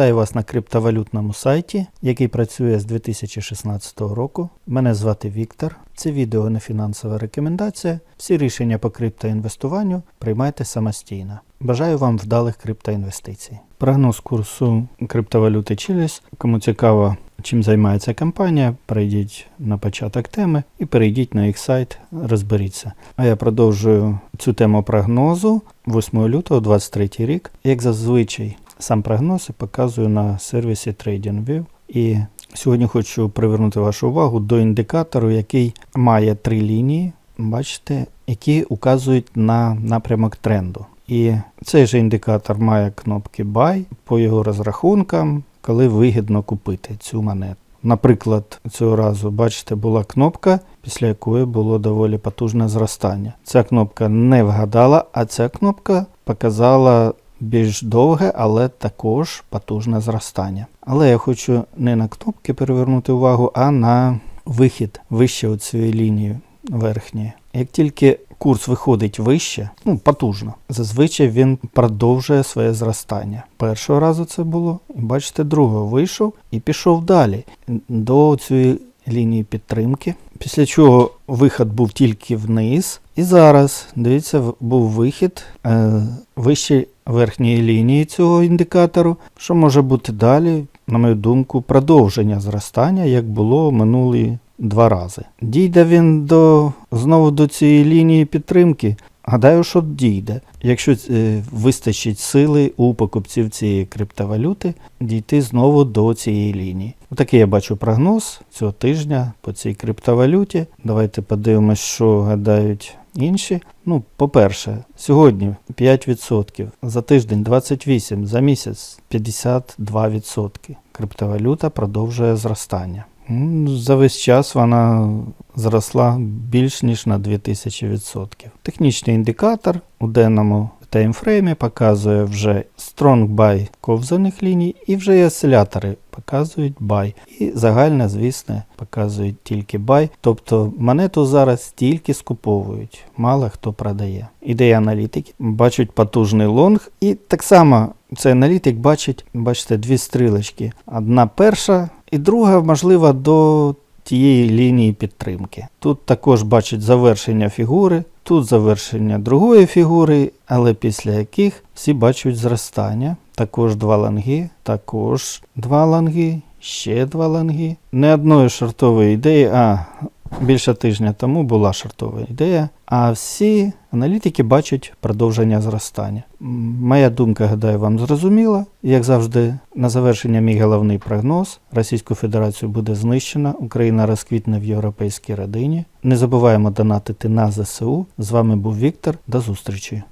Вітаю вас на криптовалютному сайті, який працює з 2016 року. Мене звати Віктор. Це відео не фінансова рекомендація. Всі рішення по криптоінвестуванню приймайте самостійно. Бажаю вам вдалих криптоінвестицій. Прогноз курсу криптовалюти Чиліс. Кому цікаво, чим займається компанія, перейдіть на початок теми і перейдіть на їх сайт, розберіться. А я продовжую цю тему прогнозу 8 лютого 2023 рік. Як зазвичай, сам прогноз я показую на сервісі TradingView. І сьогодні хочу привернути вашу увагу до індикатору, який має три лінії, бачите, які указують на напрямок тренду. І цей же індикатор має кнопки Buy по його розрахункам, коли вигідно купити цю монету. Наприклад, цього разу, бачите, була кнопка, після якої було доволі потужне зростання. Ця кнопка не вгадала, а ця кнопка показала більш довге, але також потужне зростання. Але я хочу не на кнопки перевернути увагу, а на вихід вище у цієї лінії верхньої. Як тільки курс виходить вище, ну потужно, зазвичай він продовжує своє зростання. Першого разу це було, і бачите, другого вийшов і пішов далі до цієї лінії підтримки. Після чого вихід був тільки вниз. І зараз, дивіться, був вихід е, вище верхньої лінії цього індикатору. Що може бути далі, на мою думку, продовження зростання, як було минулі два рази. Дійде він до знову до цієї лінії підтримки. Гадаю, що дійде. Якщо е, вистачить сили у покупців цієї криптовалюти дійти знову до цієї лінії. Отакий я бачу прогноз цього тижня по цій криптовалюті. Давайте подивимось, що гадають інші. Ну, по-перше, сьогодні 5%, за тиждень 28%, за місяць 52%. Криптовалюта продовжує зростання. М, За весь час вона зросла більш ніж на 2000%. Технічний індикатор у денному таймфреймі показує вже strong buy ковзаних ліній і вже і осцилятори показують buy. І загальне, звісно, показують тільки buy. Тобто монету зараз тільки скуповують, мало хто продає. Ідея аналітики бачать потужний лонг, і так само цей аналітик бачить, бачите, дві стрілочки. Одна перша і друга, можливо, до тієї лінії підтримки. Тут також бачить завершення фігури, тут завершення другої фігури, але після яких всі бачать зростання. Також два ланги, також два ланги, ще два ланги. Не одної шортової ідеї, а більше тижня тому була шортова ідея. А всі аналітики бачать продовження зростання. Моя думка, гадаю, вам зрозуміла. Як завжди, на завершення мій головний прогноз: Російську Федерацію буде знищена, Україна розквітне в європейській родині. Не забуваємо донатити на ЗСУ. З вами був Віктор. До зустрічі.